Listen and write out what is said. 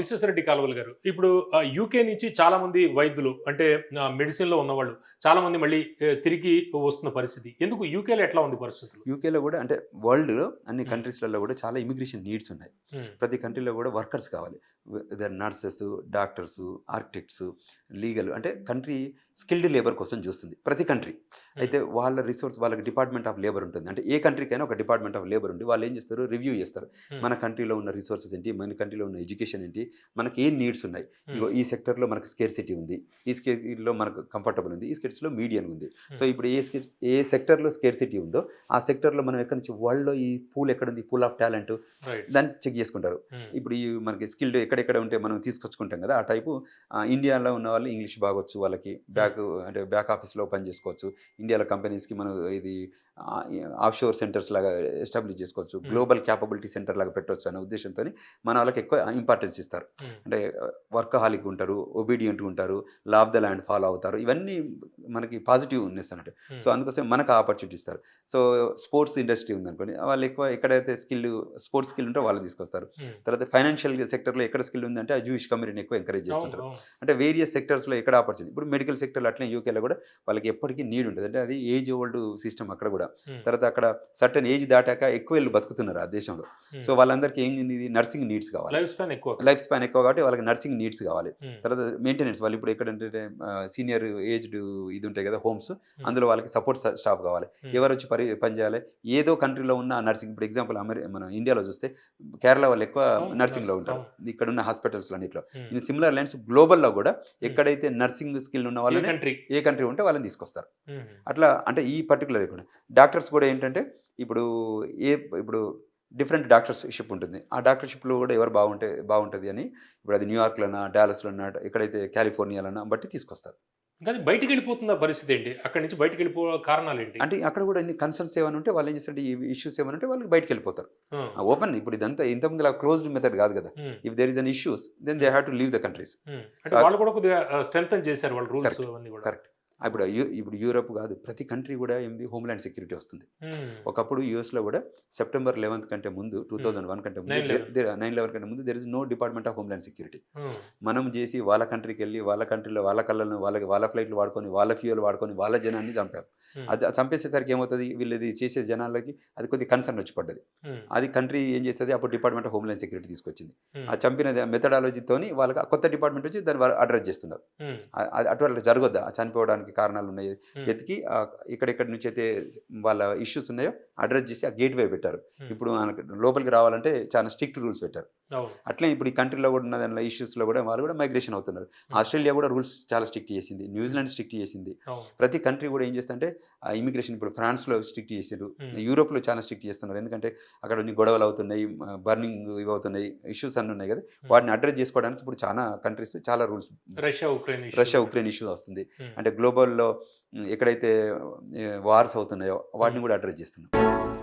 విశ్వేశ్వరరెడ్డి కాలువలు గారు. ఇప్పుడు యూకే నుంచి చాలా మంది వైద్యులు అంటే మెడిసిన్లో ఉన్నవాళ్ళు చాలా మంది మళ్ళీ తిరిగి వస్తున్న పరిస్థితి. ఎందుకు యూకేలో ఎట్లా ఉంది పరిస్థితులు? యూకేలో కూడా అంటే వరల్డ్లో అన్ని. కంట్రీస్లలో కూడా చాలా ఇమిగ్రేషన్ నీడ్స్ ఉన్నాయి. ప్రతి కంట్రీలో కూడా వర్కర్స్ కావాలి. నర్సెస్ డాక్టర్స్ ఆర్కిటెక్ట్స్ లీగల్ అంటే కంట్రీ స్కిల్డ్ లేబర్ కోసం చూస్తుంది. ప్రతి కంట్రీ. అయితే వాళ్ళ రిసోర్స్ వాళ్ళకి డిపార్ట్మెంట్ ఆఫ్ లేబర్ ఉంటుంది. అంటే ఏ కంట్రీకైనా ఒక డిపార్ట్మెంట్ ఆఫ్ లేబర్ ఉంది వాళ్ళు ఏం చేస్తారు? రివ్యూ చేస్తారు. మన కంట్రీలో ఉన్న రిసోర్సెస్ ఏంటి? మన కంట్రీలో ఉన్న ఎడ్యుకేషన్ ఏంటి? మనకి ఏం నీడ్స్ ఉన్నాయి ఇగో ఈ సెక్టర్లో మనకు స్కేర్ సిటీ ఉంది. ఈ స్కేర్లో మనకు కంఫర్టబుల్ ఉంది. ఈ స్కేర్స్లో మీడియం ఉంది. సో. ఇప్పుడు ఏ స్కే ఏ సెక్టర్లో స్కేర్ సిటీ ఉందో ఆ సెక్టర్లో మనం ఎక్కడి నుంచి వరల్డ్లో ఈ పూల్ ఎక్కడ ఉంది పూల్ ఆఫ్ టాలెంట్ దాన్ని చెక్ చేసుకుంటారు. ఇప్పుడు ఈ మనకి స్కిల్డ్ ఎక్కడెక్కడ ఉంటే మనం తీసుకొచ్చుకుంటాం కదా ఆ టైపు ఇండియాలో ఉన్న వాళ్ళు ఇంగ్లీష్ బాగొచ్చు వాళ్ళకి. బ్యాక్ అంటే బ్యాక్ ఆఫీస్లో పని చేసుకోవచ్చు. ఇండియాలో కంపెనీస్కి మనం ఇది ఆఫ్ షోర్ సెంటర్స్ లాగా ఎస్టాబ్లిష్ చేసుకోవచ్చు. గ్లోబల్ క్యాపబిలిటీ సెంటర్ లాగా పెట్టవచ్చు అనే ఉద్దేశంతో మన వాళ్ళకి ఎక్కువ ఇంపార్టెన్స్ ఇస్తారు. అంటే వర్క్ హాలిక్ ఉంటారు ఒబీడియంట్ ఉంటారు law of the land follow అవుతారు. ఇవన్నీ మనకి పాజిటివ్ ఉన్నెస్ అన్నట్టు. సో అందుకోసం మనకు ఆపర్చునిటీ ఇస్తారు. సో స్పోర్ట్స్ ఇండస్ట్రీ ఉందనుకోండి వాళ్ళు ఎక్కువ ఎక్కడైతే స్కిల్ స్పోర్ట్స్ స్కిల్ ఉంటే వాళ్ళు తీసుకొస్తారు. తర్వాత ఫైనాన్షియల్ సెక్టర్లో ఎక్కడ స్కిల్ ఉందంటే ఆ జూయిష్ కమ్యూనిటీని ఎక్కువ ఎంకరేజ్ చేస్తుంటారు. అంటే వేరియస్ సెక్టర్స్లో ఎక్కడ ఆపర్చునిటీ ఇప్పుడు మెడికల్ సెక్టర్లో అట్లనే యూకేలో కూడా వాళ్ళకి ఎప్పటికీ నీడ్ ఉంటుంది. అంటే అది ఏజ్ ఓల్డ్ సిస్టమ్ అక్కడ కూడా. తర్వాత అక్కడ సర్టన్ ఏజ్ దాటాక ఎక్కువ వీళ్ళు బతుకుతున్నారు ఆ దేశంలో. సో వాళ్ళందరికీ ఏం ఇది నర్సింగ్ నీడ్స్ కావాలి. లైఫ్ స్పాన్ ఎక్కువ లైఫ్ స్పాన్ ఎక్కువ కాబట్టి వాళ్ళకి నర్సింగ్ నీడ్స్ కావాలి. తర్వాత మెయింటెనెన్స్ వాళ్ళు ఇప్పుడు ఎక్కడంటే సీనియర్ ఏజ్డ్ ఇది ఉంటాయి కదా హోమ్స్ అందులో వాళ్ళకి సపోర్ట్ స్టాఫ్ కావాలి. ఎవరు వచ్చి పని పని చేయాలి? ఏదో కంట్రీలో ఉన్న నర్సింగ్ ఇప్పుడు ఎగ్జాంపుల్ అమెరి మన ఇండియాలో చూస్తే కేరళ వాళ్ళు ఎక్కువ నర్సింగ్లో ఉంటారు. ఇక్కడ ఉన్న హాస్పిటల్స్ అన్నిట్లో. ఇన్ సిమిలర్ లైన్స్ గ్లోబల్లో కూడా ఎక్కడైతే నర్సింగ్ స్కిల్ ఉన్న కంట్రీ? ఏ కంట్రీ ఉంటే వాళ్ళని తీసుకొస్తారు. అట్లా అంటే ఈ పర్టికులర్ డాక్టర్స్ కూడా ఏంటంటే ఇప్పుడు ఏ ఇప్పుడు డిఫరెంట్ డాక్టర్షిప్ ఉంటుంది. ఆ డాక్టర్షిప్లో కూడా ఎవరు బాగుంటే బాగుంటుంది అని ఇప్పుడు అది న్యూయార్క్లోనా డాలస్లోనా ఎక్కడైతే కాలిఫోర్నియాలోనా బట్టి తీసుకొస్తారు. ఇంకా అది బయటికి వెళ్ళిపోతున్న పరిస్థితి ఏంటి? అక్కడి నుంచి బయటికి వెళ్ళిపో కారణాలు ఏంటి? అంటే అక్కడ కూడా ఇన్ని కన్సర్న్స్ ఏమైనా ఉంటే వాళ్ళు ఏం చేస్తారు? ఈ ఇష్యూస్ ఏమైనా ఉంటే వాళ్ళకి బయటకు వెళ్ళిపోతారు. ఓపెన్ ఇప్పుడు ఇదంతా ఇంతకుముందు ఇలా క్లోజ్డ్ మెథడ్ కాదు కదా. If there is an issues then they have to leave the countries వాళ్ళు కూడా కొద్దిగా స్ట్రెంగ్ చేశారు వాళ్ళ రూల్స్ Correct. అవన్నీ కూడా. కరెక్ట్. ఇప్పుడు ఇప్పుడు యూరప్ కాదు ప్రతి కంట్రీ కూడా ఏంది? హోమ్ల్యాండ్ సెక్యూరిటీ వస్తుంది. ఒకప్పుడు యూఎస్లో కూడా సెప్టెంబర్ లెవెన్త్ కంటే ముందు టూ థౌసండ్ వన్ కంటే ముందు 9/11. నైన్ లెవెన్ కంటే ముందు there is no department of homeland security మనం చేసి వాళ్ళ కంట్రీకి వెళ్ళి వాళ్ళ కంట్రీలో వాళ్ళ కళ్ళను వాళ్ళకి వాళ్ళ ఫ్లైట్లు వాడుకొని వాళ్ళ ఫ్యూయల్ వాడుకొని వాళ్ళ జనాన్ని చంపారు. అది చంపేసేసరికి ఏమవుతుంది? వీళ్ళది చేసే జనాలకి అది కొద్ది కన్సర్న్ వచ్చి పడ్డది అది కంట్రీ ఏం చేస్తుంది? అప్పుడు డిపార్ట్మెంట్ ఆఫ్ హోమ్ల్యాండ్ సెక్యూరిటీ తీసుకొచ్చింది. ఆ చంపిన మెథడాలజీతోని వాళ్ళకి కొత్త డిపార్ట్మెంట్ వచ్చి దాన్ని వాళ్ళు అడ్రస్ చేస్తున్నారు. అటువంటి జరగొద్దా? ఆ చనిపోవడానికి కారణాలు ఉన్నాయి వెతికి ఆ ఎక్కడెక్కడి నుంచి అయితే వాళ్ళ ఇష్యూస్ ఉన్నాయో అడ్రస్ చేసి ఆ గేట్ వే పెట్టారు. ఇప్పుడు మనకి లోపలికి రావాలంటే చాలా స్ట్రిక్ట్ రూల్స్ పెట్టారు. అట్లే ఇప్పుడు ఈ కంట్రీలో కూడా ఉన్న దానిలో ఇష్యూస్లో కూడా వాళ్ళు కూడా మైగ్రేషన్ అవుతున్నారు. ఆస్ట్రేలియా కూడా రూల్స్ చాలా స్ట్రిక్ట్ చేసింది. న్యూజిలాండ్ స్ట్రిక్ట్ చేసింది. ప్రతి కంట్రీ కూడా ఏం చేస్తుంటే ఆ ఇమిగ్రేషన్ ఇప్పుడు ఫ్రాన్స్లో స్ట్రిక్ట్ చేసారు Hmm. యూరోప్లో చాలా స్ట్రిక్ట్ చేస్తున్నారు. ఎందుకంటే అక్కడ గొడవలు అవుతున్నాయి బర్నింగ్ ఇవి అవుతున్నాయి ఇష్యూస్ అన్నీ ఉన్నాయి కదా. వాటిని అడ్రస్ చేసుకోవడానికి ఇప్పుడు చాలా కంట్రీస్ చాలా rules Russia Ukraine. Russia Ukraine issue వస్తుంది. అంటే గ్లోబల్లో ఎక్కడైతే వార్స్ అవుతున్నాయో వాటిని. కూడా అడ్రస్ చేస్తున్నారు